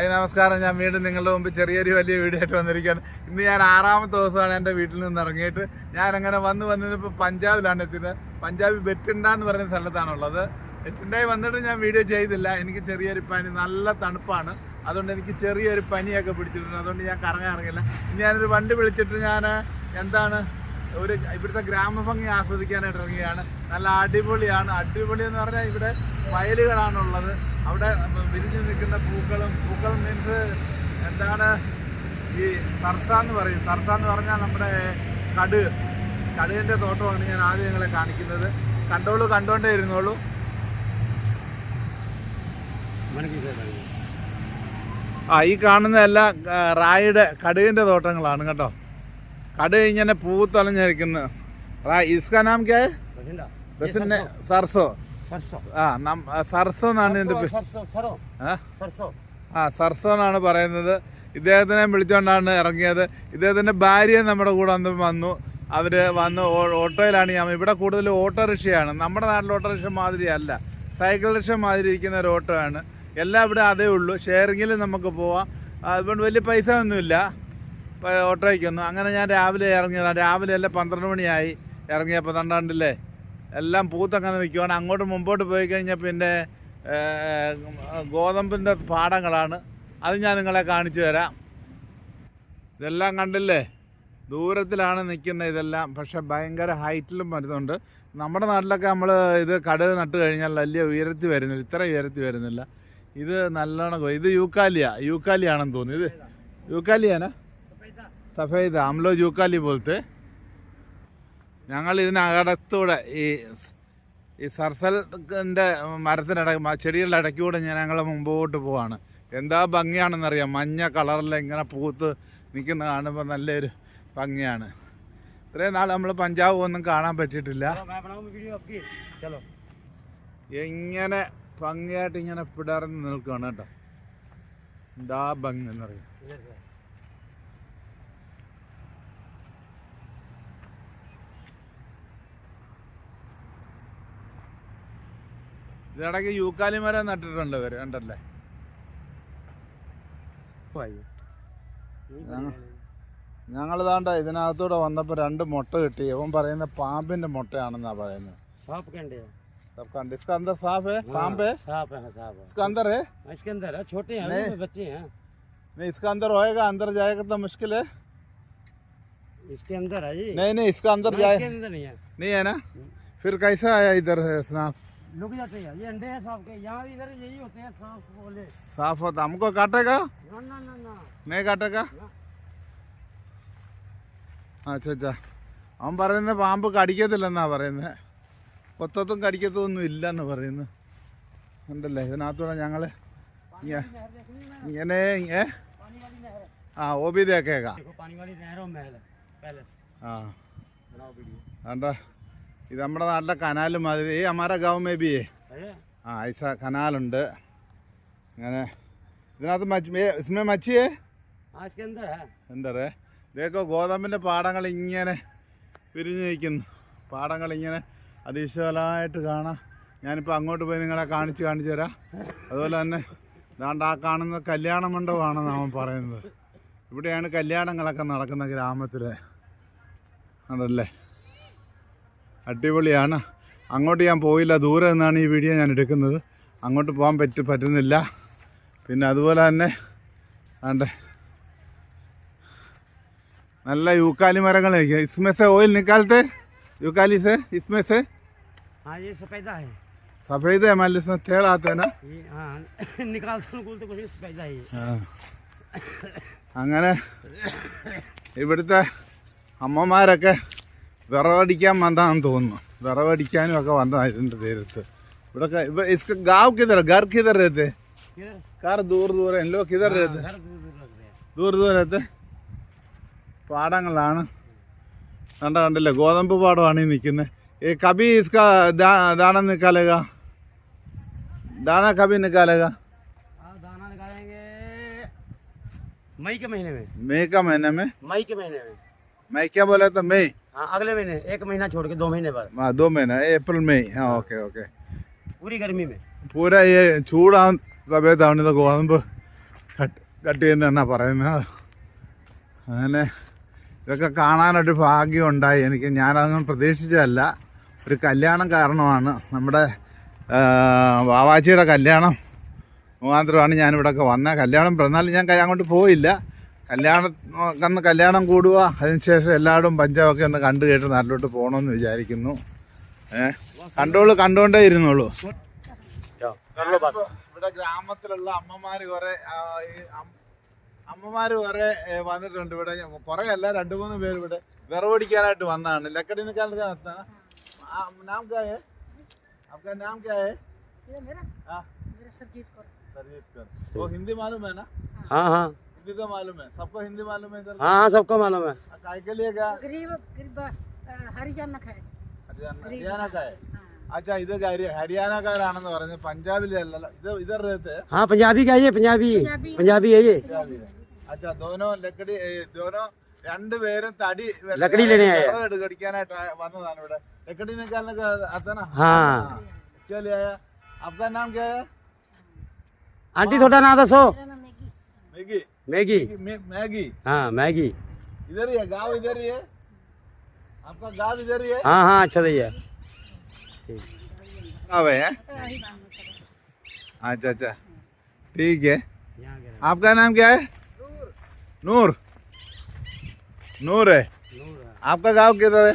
Hi നമസ്കാരം. ഞാൻ വീണ്ടും നിങ്ങളുടെ മുമ്പ് ചെറിയൊരു വലിയ വീഡിയോ ആയിട്ട് വന്നിരിക്കുകയാണ്. ഇന്ന് ഞാൻ ആറാമത്തെ ദിവസമാണ് എന്റെ വീട്ടിൽ നിന്ന് ഇറങ്ങിയിട്ട്. ഞാൻ അങ്ങനെ വന്ന് വന്നത് ഇപ്പോൾ പഞ്ചാബിലാണ് എത്തിയത്. പഞ്ചാബ് ബെറ്റിണ്ട എന്ന് പറയുന്ന സ്ഥലത്താണുള്ളത് ബെറ്റിണ്ടായി വന്നിട്ട് ഞാൻ വീഡിയോ ചെയ്തില്ല. എനിക്ക് ചെറിയൊരു പനി നല്ല തണുപ്പാണ്. അതുകൊണ്ട് എനിക്ക് ചെറിയൊരു പനിയൊക്കെ പിടിച്ചിട്ടുണ്ട്. അതുകൊണ്ട് ഞാൻ കറങ്ങാൻ ഇറങ്ങില്ല ഞാനൊരു വണ്ടി വിളിച്ചിട്ട് ഞാൻ എന്താണ് ഒരു ഇവിടുത്തെ ഗ്രാമഭംഗി ആസ്വദിക്കാനായിട്ട് ഇറങ്ങിയാണ് നല്ല അടിപൊളിയാണ്. അടിപൊളി എന്ന് പറഞ്ഞാൽ ഇവിടെ വയലുകളാണുള്ളത്. അവിടെ വിരിഞ്ഞു നിൽക്കുന്ന പൂക്കളും പൂക്കൾ മീൻസ് എന്താണ് ഈ സർസ എന്ന് പറയും. സർസ എന്ന് പറഞ്ഞാൽ നമ്മുടെ കടുക്. കടുകിന്റെ തോട്ടമാണ് ഞാൻ ആദ്യം നിങ്ങളെ കാണിക്കുന്നത്. കണ്ടോളൂ കണ്ടോണ്ടേ ഇരുന്നോളൂ. ആ ഈ കാണുന്ന എല്ലാ റായിയുടെ കടുകിന്റെ തോട്ടങ്ങളാണ് കേട്ടോ. കടുക് ഇങ്ങനെ പൂത്തലഞ്ഞിരിക്കുന്നത് റാ ഇസ്കാ? ബസിന്റെ സർസോ ആ സർസോ എന്നാണ് എന്റെ ആ? സർസോ എന്നാണ് പറയുന്നത്. ഇദ്ദേഹത്തിനെ വിളിച്ചുകൊണ്ടാണ് ഇറങ്ങിയത്. ഇദ്ദേഹത്തിന്റെ ഭാര്യ നമ്മുടെ കൂടെ അന്ന് വന്നു. അവർ വന്ന് ഓട്ടോയിലാണ് ഞാൻ ഇവിടെ കൂടുതൽ ഓട്ടോറിക്ഷയാണ് നമ്മുടെ നാട്ടിൽ ഓട്ടോറിക്ഷ മാതിരി അല്ല സൈക്കിൾ റിക്ഷ മാതിരി ഇരിക്കുന്ന ഒരു ഓട്ടോ ആണ്. എല്ലാം ഇവിടെ അതേ ഉള്ളൂ. ഷെയറിങ്ങിൽ നമുക്ക് പോവാം. അതുകൊണ്ട് വലിയ പൈസ ഒന്നുമില്ല. ഓട്ടോയ്ക്കൊന്നും. അങ്ങനെ ഞാൻ രാവിലെ ഇറങ്ങിയതാണ് രാവിലെ അല്ല പന്ത്രണ്ട് മണിയായി. ഇറങ്ങിയപ്പോൾ തണ്ടാണ്ടില്ലേ? എല്ലാം പൂത്തങ്ങനെ നിൽക്കുവാണ്. അങ്ങോട്ട് മുമ്പോട്ട് പോയി കഴിഞ്ഞാൽ പിന്നെ ഗോതമ്പിന്റെ പാടങ്ങളാണ്. അത് ഞാൻ നിങ്ങളെ കാണിച്ചു തരാം. ഇതെല്ലാം കണ്ടില്ലേ? ദൂരത്തിലാണ് നിൽക്കുന്നത് ഇതെല്ലാം. പക്ഷെ ഭയങ്കര ഹൈറ്റിലും വരുന്നുണ്ട്. നമ്മുടെ നാട്ടിലൊക്കെ നമ്മൾ ഇത് കടുക് നട്ട് കഴിഞ്ഞാൽ വലിയ ഉയരത്തി വരുന്നില്ല. ഇത്ര ഉയരത്തി വരുന്നില്ല. ഇത് നല്ലോണം ഇത് യൂക്കാലിയ. യൂക്കാലിയാണെന്ന് തോന്നുന്നു. ഇത് യൂക്കാലിയാനാ? സഫേദ. അമ്ലോ യൂക്കാലി പോലത്തെ. ഞങ്ങൾ ഇതിനകത്തൂടെ ഈ ഈ സർസലിന്റെ മരത്തിനിട ചെടികളുടെ ഇടയ്ക്കൂടെ ഞാൻ ഞങ്ങൾ മുമ്പോട്ട് പോവാണ്. എന്താ ഭംഗിയാണെന്നറിയാം. മഞ്ഞ കളറിൽ ഇങ്ങനെ പൂത്ത് നിൽക്കുന്ന കാണുമ്പോൾ നല്ലൊരു ഭംഗിയാണ്. ഇത്രയും നാൾ നമ്മൾ പഞ്ചാബ് ഒന്നും കാണാൻ പറ്റിയിട്ടില്ല. എങ്ങനെ ഭംഗിയായിട്ട് ഇങ്ങനെ പിടർന്ന് നിൽക്കുകയാണ് കേട്ടോ. എന്താ ഭംഗി എന്നറിയാം ഇതിടയ്ക്ക് യൂക്കാലി മരം നട്ടിട്ടുണ്ട് ഇവർ കണ്ടല്ലേ ഞങ്ങൾ താണ്ട ഇതിനകത്തൂടെ വന്നപ്പോൾ രണ്ട് മുട്ട കിട്ടി അവൻ പറയുന്ന പാമ്പിന്റെ മുട്ടയാണെന്നാ പറയുന്നത് सांप के अंडे सब कंड इसका अंदर सांप है पाम्प है सांप है सांप है इसका अंदर है हाँ, इसके अंदर है छोटे हैं नहीं। अभी बच्चे हैं नहीं इसका अंदर होएगा अंदर जाएगा तो मुश्किल है इसके अंदर है जी नहीं नहीं इसका अंदर ना, जाए इसके अंदर नहीं है नहीं है ना फिर कैसा आया इधर है सांप लुक जाते हैं ये अंडे हैं सांप के यहाँ इधर यही होते हैं सांप बोले सांप होता हमको काटेगा ना ना ना ना नहीं काटेगा अच्छा अच्छा അവൻ പറയുന്നത് പാമ്പ് കടിക്കത്തില്ലെന്നാ പറയുന്നത് കൊത്തത്തും കടിക്കത്തൊന്നും ഇല്ലെന്ന് പറയുന്നു ഉണ്ടല്ലേ ഇതിനകത്തൂടെ ഞങ്ങൾ नहर देखनी है ഇങ്ങനെ ഏ पानी वाली नहर है ആ ഓ ബി ദേക്കേക്കാം देखो पानी वाली नहरों में महल है पैलेस ആ बनाओ वीडियो കണ്ട ഇത് നമ്മുടെ നാട്ടിലെ കനാലും മാതിരി. ഈ അമാര ഗാവ് മേ ബി. ആ ഐസ കനാലുണ്ട്. അങ്ങനെ ഇതിനകത്ത് മച്ച് സിനിമ മച്ചിയേ? എന്താ ഇതൊക്കെ ഗോതമ്പിന്റെ പാടങ്ങൾ ഇങ്ങനെ പിരിഞ്ഞു നിൽക്കുന്നു. പാടങ്ങൾ ഇങ്ങനെ അതിശയമായിട്ട് കാണാം. ഞാനിപ്പോൾ അങ്ങോട്ട് പോയി നിങ്ങളെ കാണിച്ച് കാണിച്ചു തരാം. അതുപോലെ തന്നെ ഇതാണ്ട് ആ കാണുന്ന കല്യാണ മണ്ഡപമാണെന്ന് അവൻ പറയുന്നത്. ഇവിടെയാണ് കല്യാണങ്ങളൊക്കെ നടക്കുന്ന ഗ്രാമത്തിൽ ഉണ്ടല്ലേ അടിപൊളിയാണ് അങ്ങോട്ട് ഞാൻ പോയില്ല ദൂരെ നിന്നാണ് ഈ വീഡിയോ ഞാൻ എടുക്കുന്നത് അങ്ങോട്ട് പോകാൻ പറ്റി പറ്റുന്നില്ല പിന്നെ അതുപോലെ തന്നെ ആണ്ടേ നല്ല യൂക്കാലി മരങ്ങൾ इसमें से ऑयल निकालते यूकाली से इसमें से हाँ ये सफेदा है सफ़ेद है हमारे इसमें तेल आते हैं ना ये हाँ निकालते हैं बोलते कुछ नहीं, सफेदा है ये ആ. അങ്ങനെ ഇവിടുത്തെ അമ്മമാരൊക്കെ വിറവടിക്കാൻ വന്നതാണെന്ന് തോന്നുന്നു വിറവടിക്കാനും ഒക്കെ വന്നതാണ് ഇതിൻ്റെ തീരത്ത് ഇവിടെ ഇവിടെ इसका गांव किधर है? घर किधर रहते किधर कार दूर दूर है इन लोग किधर रहते घर दूर दूर लगते हैं ദൂരെ ദൂരത്ത് പാടങ്ങളാണ് കണ്ട കണ്ടില്ലേ ഗോതമ്പ് പാടമാണ് ഈ നിൽക്കുന്നത് ഈ കബി ഇസ്ക ദാ- ദാന നിക്കാലേക ദാന കബി നിക്കാലേക हाँ दाना निकालेंगे मई के महीने में मई का महीने में मई के महीने में मैं क्या बोला था मई हाँ अगले महीने एक महीना छोड़ के दो महीने बाद हाँ दो महीना अप्रैल मई हाँ ओके ओके पूरी गर्मी में पूरा ये चूड़ा സമയത്താണ് ഇത് ഗോതമ്പ് കട്ട് കട്ട് ചെയ്യുന്നതെന്നാ പറയുന്നത് അങ്ങനെ ഇതൊക്കെ കാണാനൊരു ഭാഗ്യം ഉണ്ടായി എനിക്ക് ഞാനതൊന്നും പ്രതീക്ഷിച്ചതല്ല ഒരു കല്യാണം കാരണമാണ് നമ്മുടെ ആ, വാവാച്ചിയുടെ കല്യാണം മുഖാന്തരമാണ് ഞാനിവിടെയൊക്കെ വന്നത് കല്യാണം പിറന്നാലും ഞാൻ ക- അങ്ങോട്ട് പോയില്ല കല്യാണം അന്ന് കല്യാണം കൂടുക അതിനുശേഷം എല്ലാവരും പഞ്ചാബൊക്കെ ഒന്ന് കണ്ടു കേട്ട് നാട്ടിലോട്ട് പോകണമെന്ന് വിചാരിക്കുന്നു ഏഹ് കണ്ടോളൂ കണ്ടുകൊണ്ടേ ഇരുന്നോളൂ ഇവിടെ ഗ്രാമത്തിലുള്ള അമ്മമാര് കുറെ ആ, ഈ അം- അമ്മമാര് കുറെ ഏ, വന്നിട്ടുണ്ട് ഇവിടെ കുറെ അല്ല രണ്ടു മൂന്ന് പേര് ഇവിടെ വിറവടിക്കാനായിട്ട് വന്നതാണ് ലക്കടി നിൽക്കാൻ നാം ക്യാ ഹേ आपका नाम क्या है ये मेरा हाँ मेरा सरजीत कौर सरजीत कर वो हिंदी मालूम है ना हाँ हाँ हिंदी तो मालूम है सबको हिंदी मालूम है इधर हाँ हाँ सबको मालूम है काय के लिए क्या गरीब गरीब अ, हरिजन है हरियाणा हरियाणा का है हाँ अच्छा ഇത് ഹരി- ഹരിയാനക്കാരാണെന്ന് പറഞ്ഞത് പഞ്ചാബിലല്ല ഇത് ഇതർ रहते हैं हाँ पंजाबी का है ये पंजाबी पंजाबी। पंजाबी है ये അച്ഛാ ദോനോ ലക്കടി ഏ, ദോനോ രണ്ടുപേരും തടി വെട്ടി- ലക്കടി ലേനെ ആയ. വിറക് എടു- കടിക്കാനായിട്ട് ആ- വന്നതാണ് ഇവിടെ ലക്കടി നിക്കാനൊക്കെ അത്തന हाँ इसके लिए आया आपका नाम क्या है आंटी थोड़ा ना दसो मेरा नाम मैगी मैगी। मैगी हाँ मैगी। इधर ही है गाँव इधर ही है। आपका गाँव इधर ही है? हाँ हाँ अच्छा सही है अच्छा अच्छा। ठीक है। आपका नाम क्या है? नूर। नूर है। आपका गाँव किधर है।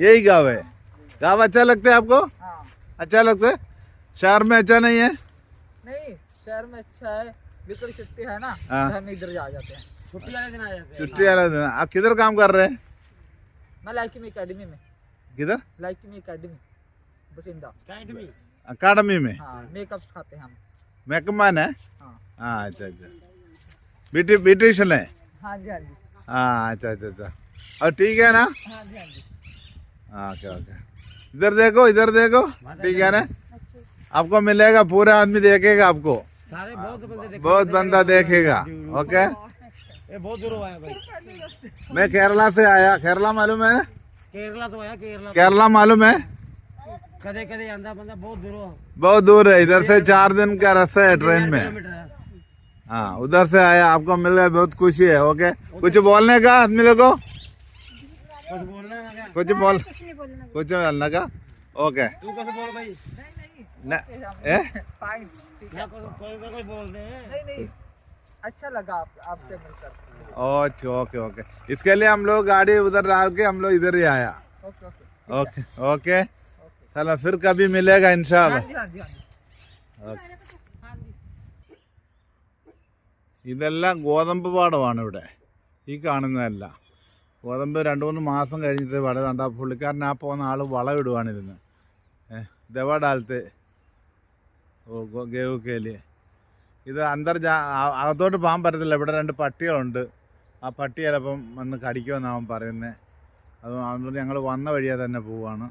यही गाँव है। गाँव अच्छा लगता है आपको? हाँ। अच्छा लगता है? शहर में अच्छा नहीं है? नहीं शहर में अच्छा है। बिल्कुल छुट्टी है ना हाँ। तो हम इधर जा जाते हैं। छुट्टी वाले दिन आ जाते हैं। छुट्टी वाला दिन। आप किधर काम कर रहे हैं? मैं लाइकिमी अकेडमी में। किधर? लाइकिमी अकेडमी बठिंडा। अकेडमी अकाडमी में? हाँ मेकअप सिखाते हैं हम। मैकमान है? हाँ। हाँ अच्छा अच्छा। ब्यूटी ब्यूटिशियन है? हाँ जी हाँ जी। हाँ अच्छा अच्छा अच्छा। और ठीक है ना? हाँ जी हाँ जी। हाँ ओके ओके इधर देखो इधर देखो। ठीक है ना? आपको मिलेगा पूरा आदमी देखेगा आपको। सारे बहुत बंदे बहुत बंदा देखेगा ओके? ये बहुत दूर आया भाई। मैं केरला से आया केरला मालूम है? केरला तो आया केरला केरला मालूम है? कदे कदे आंदा बंदा बहुत दूर बहुत दूर है इधर से चार दिन का रास्ता है ट्रेन में। हाँ। उधर से आया आपको मिल गया बहुत खुशी है ओके? कुछ बोलने का आदमी लोग कुछ बोलना कुछ बोल कुछ बोलना का? ओके। तू कैसे बोल भाई? न- ए? फाइन या कोई कोई कोई बोल दे नहीं नहीं अच्छा लगा आप, आपसे मिलकर ओके ओके ओके इसके लिए हम लोग गाड़ी उधर डाल के हम लोग इधर ही आया okay okay okay okay okay चलो फिर कभी मिलेगा हाँ इंशाल्लाह जी हाँ जी हाँ जी हाँ जी ഇതെല്ലാം ഗോതമ്പ് പാടമാണ് ഇവിടെ ഈ കാണുന്നതെല്ലാം ഗോതമ്പ് രണ്ട് മൂന്ന് മാസം കഴിഞ്ഞിട്ട് വട കണ്ട പുള്ളിക്കാരൻ ആ പോകുന്ന ആൾ വളമിടുവാണ് ഇതിന് ഏഹ് ദവ ഡാലത്ത് ഓ ഗോ- ഗേവ് കേലി ഇത് അന്തർജാ അകത്തോട്ട് പോകാൻ പറ്റത്തില്ല. ഇവിടെ രണ്ട് പട്ടികളുണ്ട്. ആ പട്ടി ചിലപ്പം വന്ന് കടിക്കുമെന്നാണ് അവൻ പറയുന്നത് അത് അതുകൊണ്ട് ഞങ്ങൾ വന്ന വഴിയെ തന്നെ പോവുകയാണ്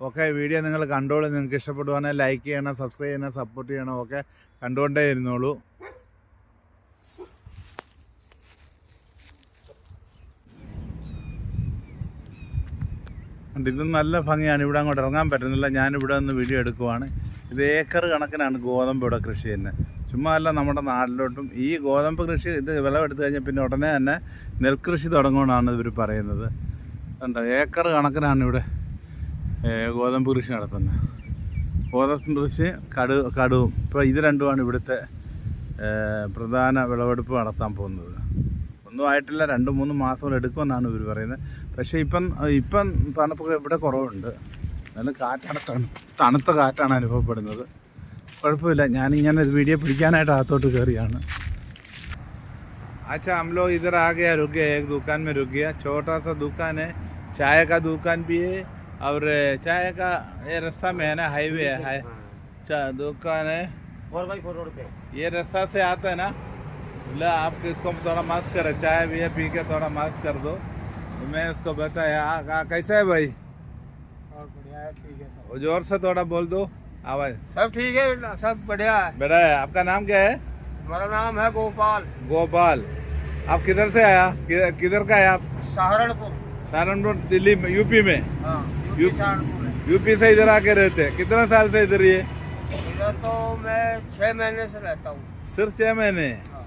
ഓക്കെ വീഡിയോ നിങ്ങൾ കണ്ടോളൂ. നിങ്ങൾക്ക് ഇഷ്ടപ്പെടുവാണെങ്കിൽ ലൈക്ക് ചെയ്യണം സബ്സ്ക്രൈബ് ചെയ്യണം സപ്പോർട്ട് ചെയ്യണം ഓക്കെ കണ്ടുകൊണ്ടേ ഇരുന്നോളൂ. ഇത് നല്ല ഭംഗിയാണ്. ഇവിടെ അങ്ങോട്ട് ഇറങ്ങാൻ പറ്റുന്നില്ല. ഞാനിവിടെ നിന്ന് വീഡിയോ എടുക്കുവാണ്. ഇത് ഏക്കർ കണക്കിനാണ് ഗോതമ്പ് ഇവിടെ കൃഷി ചെയ്യുന്നത്. ചുമ്മാ അല്ല നമ്മുടെ നാട്ടിലോട്ടും ഈ ഗോതമ്പ് കൃഷി ഇത് വിളവെടുത്ത് കഴിഞ്ഞാൽ പിന്നെ ഉടനെ തന്നെ നെൽകൃഷി തുടങ്ങുമെന്നാണ് ഇവർ പറയുന്നത്. കണ്ടോ ഏക്കർ കണക്കിനാണ് ഇവിടെ ഗോതമ്പ് കൃഷി നടത്തുന്നത്. ഗോതമ്പ് കൃഷി കടു കടുവും. ഇപ്പോൾ ഇത് രണ്ടുമാണ് ഇവിടുത്തെ പ്രധാന വിളവെടുപ്പ് നടത്താൻ പോകുന്നത്. ഒന്നും ആയിട്ടില്ല രണ്ട് മൂന്ന് മാസം എടുക്കുമെന്നാണ് ഇവർ പറയുന്നത്. പക്ഷേ ഇപ്പം ഇപ്പം തണുപ്പൊക്കെ ഇവിടെ കുറവുണ്ട്. എന്നാലും കാറ്റാണ് തണു തണുത്ത കാറ്റാണ് അനുഭവപ്പെടുന്നത് കുഴപ്പമില്ല ഞാനിങ്ങനെ ഇത് വീഡിയോ പിടിക്കാനായിട്ട് അകത്തോട്ട് കയറിയാണ് अच्छा हम लोग इधर आ गया रुक गया एक दुकान में रुक गया छोटा सा दुकान है चाय का दुकान भी है और चाय का ये रास्ता में है ना हाईवे है हाई चा दुकान है फोर बाई फोर रोड पे ये रास्ता से आता है ना बोला आप इसको थोड़ा मस्त करो चाय भी है पी के थोड़ा मस्त कर दो तो मैं उसको बताया "आ, आ, कैसा है भाई और बढ़िया है ठीक है वो ज़ोर से थोड़ा बोल दो आवाज़। सब ठीक है सब बढ़िया है। बेटा आपका नाम क्या है? हमारा नाम है गोपाल। गोपाल। आप किधर से आया? किधर किधर का है आप? सहारनपुर। सहारनपुर दिल्ली में यूपी में? हाँ यू- यूपी। से इधर आके रहते हैं। कितने साल से इधर ये इधर तो मैं छह महीने से रहता हूँ। सिर्फ़ छह महीने? हाँ।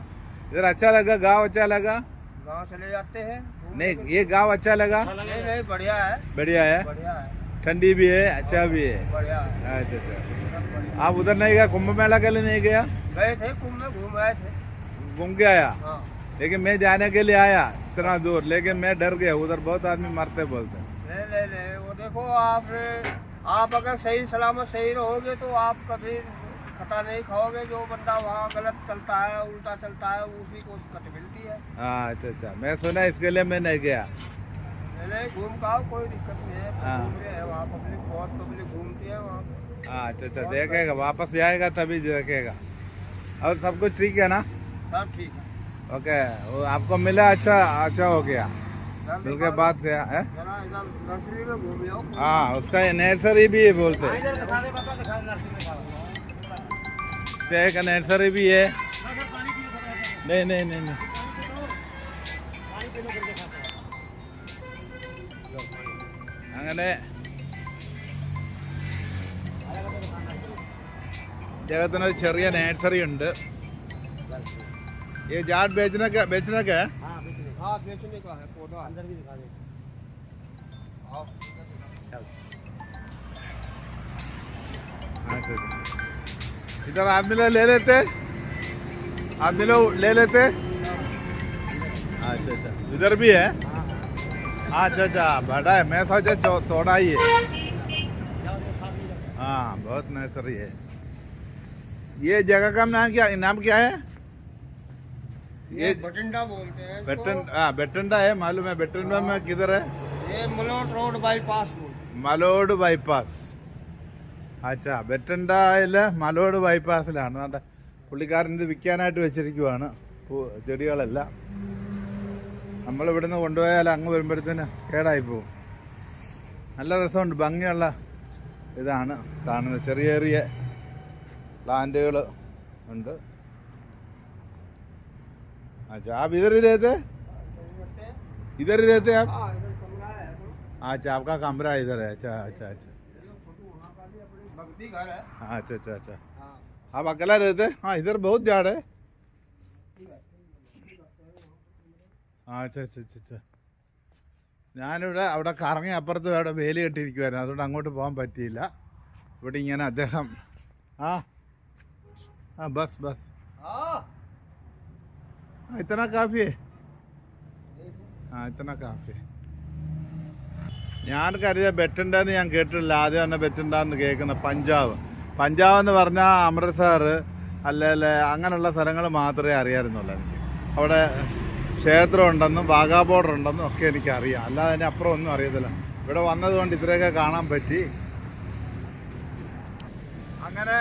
इधर अच्छा लगा? गाँव अच्छा लगा? गाँव चले जाते हैं। नहीं ये गाँव अच्छा लगा? नहीं नहीं बढ़िया है। बढ़िया है। बढ़िया है। ठंडी भी है अच्छा भी है। अच्छा अच्छा। आप उधर नहीं गया कुंभ मेला के लिए नहीं गया? गए थे कुंभ में घूम आए थे। घूम के आया? हाँ। लेकिन मैं जाने के लिए आया इतना दूर लेकिन मैं डर गया उधर बहुत आदमी मरते बोलते। नहीं नहीं नहीं वो देखो आप आप अगर सही सलामत सही रहोगे तो आप कभी खता नहीं खाओगे जो बंदा वहाँ गलत चलता है उल्टा चलता है उसी को कट मिलती है। हाँ अच्छा अच्छा। मैं सुना इसके लिए मैं नहीं गया। नहीं नहीं घूम का कोई दिक्कत नहीं है। हाँ। वहाँ पब्लिक बहुत पब्लिक घूमती है वहाँ। हाँ अच्छा अच्छा देखेगा वापस जाएगा तभी देखेगा। और सब कुछ ठीक है ना? सब ठीक है। ओके वो आपको मिला अच्छा अच्छा हो गया। मिल के बात गया है? हाँ उसका नर्सरी भी है बोलते हैं। स्टे का नर्सरी भी है। नहीं नहीं नहीं नहीं। അങ്ങനെ അദ്ദേഹത്തിന് ഒരു ചെറിയ നേഴ്സറി ഉണ്ട് ഈ ജാഡ് ബേച്ചനൊക്കെ ബേച്ചനൊക്കെ हाँ बेचने हाँ बेचने का है पौधा अंदर भी दिखा दे आओ अच्छा अच्छा इधर आदमी लोग ले लेते आदमी लोग ले लेते अच्छा अच्छा इधर भी है अच्छा अच्छा बड़ा है मैं सोचा चौ- थोड़ा ही है हाँ बहुत नर्सरी है ये जगह का नाम क्या नाम क्या है ये ये बटिंडा बोलते हैं इसको। बेटन हाँ बेटंडा है मालूम है बेटंडा में किधर है ये मलोट रोड बाईपास बोल മലോട് ബൈപ്പാസ് അച്ഛാ ബെറ്റൻഡയില് മലോട് ബൈപ്പാസിലാണ് നമ്മുടെ പുള്ളിക്കാരൻ ഇത് വിൽക്കാനായിട്ട് വെച്ചിരിക്കുവാണ് പൂ- ചെടികളെല്ലാം നമ്മൾ ഇവിടുന്ന് കൊണ്ടുപോയാൽ അങ്ങ് വരുമ്പോഴത്തേന് കേടായി പോകും നല്ല രസമുണ്ട് ഭംഗിയുള്ള ഇതാണ് കാണുന്നത് ചെറിയ ചെറിയ പ്ലാന്റുകൾ ഉണ്ട് अच्छा आप इधर ही रहते इधर ही रहते आप हाँ इधर कमरा है तो अच्छा आपका कमरा इधर है अच्छा अच्छा अच्छा वहाँ का भी अपने भक्ति घर है हाँ, अच्छा अच्छा अच्छा हाँ आप अकेला रहते हाँ इधर बहुत झाड़ है ആ ചേ ഞാനിവിടെ അവിടെ കറങ്ങി അപ്പുറത്ത് അവിടെ വേലി കെട്ടിയിരിക്കുമായിരുന്നു അതുകൊണ്ട് അങ്ങോട്ട് പോകാൻ പറ്റിയില്ല. ഇവിടെ ഇങ്ങനെ അദ്ദേഹം ആ ആ ബസ് ബസ്. ഇത്തന കാഫി ആ ഇത്തന കാഫി ഞാൻ കരുതിയ ബെറ്റുണ്ടെന്ന് ഞാൻ കേട്ടിട്ടില്ല. ആദ്യം തന്നെ ബെറ്റുണ്ടെന്ന് കേൾക്കുന്ന പഞ്ചാബ് പഞ്ചാബ് എന്ന് പറഞ്ഞാൽ അമൃത്സർ അല്ലെ അങ്ങനെയുള്ള സ്ഥലങ്ങൾ മാത്രമേ അറിയാമായിരുന്നുള്ളൂ എനിക്ക്. അവിടെ ക്ഷേത്രം ഉണ്ടെന്നും വാഗാ ബോർഡർ ഉണ്ടെന്നും ഒക്കെ എനിക്കറിയാം. അല്ലാതെ അതിന് അപ്പുറം ഒന്നും അറിയത്തില്ല. ഇവിടെ വന്നതുകൊണ്ട് ഇത്രയൊക്കെ കാണാൻ പറ്റി. അങ്ങനെ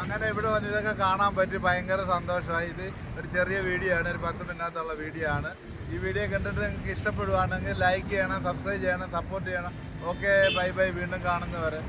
അങ്ങനെ ഇവിടെ വന്ന് ഇതൊക്കെ കാണാൻ പറ്റി. ഭയങ്കര സന്തോഷമായി. ഇത് ഒരു ചെറിയ വീഡിയോ ആണ് ഒരു പത്ത് മിനിറ്റത്തുള്ള വീഡിയോ ആണ്. ഈ വീഡിയോ കണ്ടിട്ട് നിങ്ങൾക്ക് ഇഷ്ടപ്പെടുവാണെങ്കിൽ ലൈക്ക് ചെയ്യണം സബ്സ്ക്രൈബ് ചെയ്യണം സപ്പോർട്ട് ചെയ്യണം. ഓക്കെ ബൈ ബൈ വീണ്ടും കാണുന്നവരെ.